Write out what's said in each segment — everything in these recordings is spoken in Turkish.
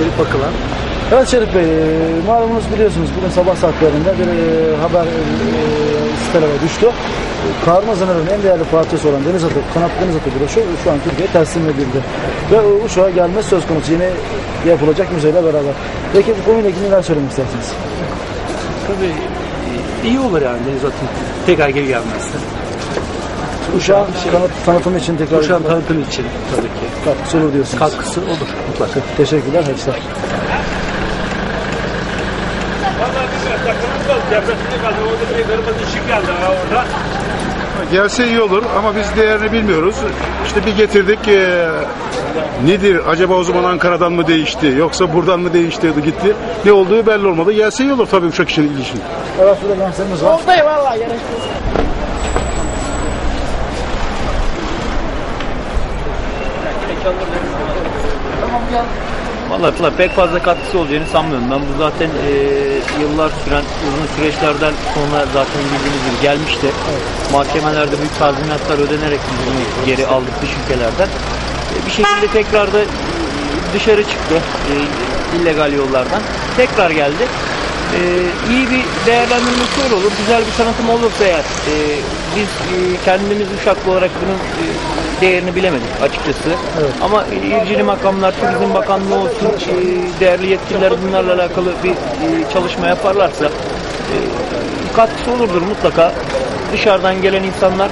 incelip bakılan. Evet Şerif Bey, e, malumunuz biliyorsunuz bugün sabah saatlerinde bir e, haber e, sitelere düştü. Karma Zanar'ın en değerli parçası olan deniz atı, kanat deniz atı broşu şu an Türkiye'ye teslim edildi. Ve uçağa gelmesi söz konusu yine yapılacak müzeyle beraber. Peki bu konuyla ilgili neler söylemek istersiniz? Tabii iyi olur yani deniz atın tekrar geri gelmesi. Uçağın şey- kanat tanıtımı için tekrar Uçağın tanıtımı için tabii ki. katkısı olur diyorsunuz. Katkısı olur mutlaka. Teşekkürler, hepsi. Gelse iyi olur ama biz değerini bilmiyoruz. İşte bir getirdik. eee, nedir? Acaba o zaman Ankara'dan mı değişti? Yoksa buradan mı değişti gitti? Ne olduğu belli olmadı. Gelse iyi olur tabii uçak için ilişkin. Evet, burada gençlerimiz var. Oldayım valla. Fıla pek fazla katkısı olacağını sanmıyorum. Ben bu zaten e, yıllar süren uzun süreçlerden sonra zaten bildiğiniz gibi gelmişti. Mahkemelerde büyük tazminatlar ödenerek biz geri aldık dış ülkelerden. E, bir şekilde tekrar da e, dışarı çıktı e, illegal yollardan. Tekrar geldi. E, iyi bir değerlendirmesi olur. Güzel bir tanıtım olursa eğer e, biz e, kendimiz Uşaklı olarak bunun e, değerini bilemedik açıkçası. Ama ilgili makamlar, Turizm Bakanlığı olsun, e, değerli yetkililer bunlarla alakalı bir e, çalışma yaparlarsa e, katkısı olurdur mutlaka. Dışarıdan gelen insanlar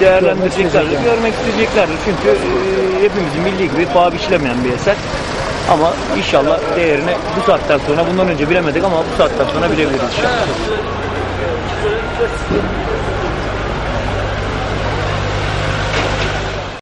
değerlendireceklerdir, görmek isteyeceklerdir. Çünkü hepimizin bildiği gibi paha biçilemeyen bir eser. Ama inşallah değerini bu saatten sonra, bundan önce bilemedik ama bu saatten sonra bilebiliriz inşallah.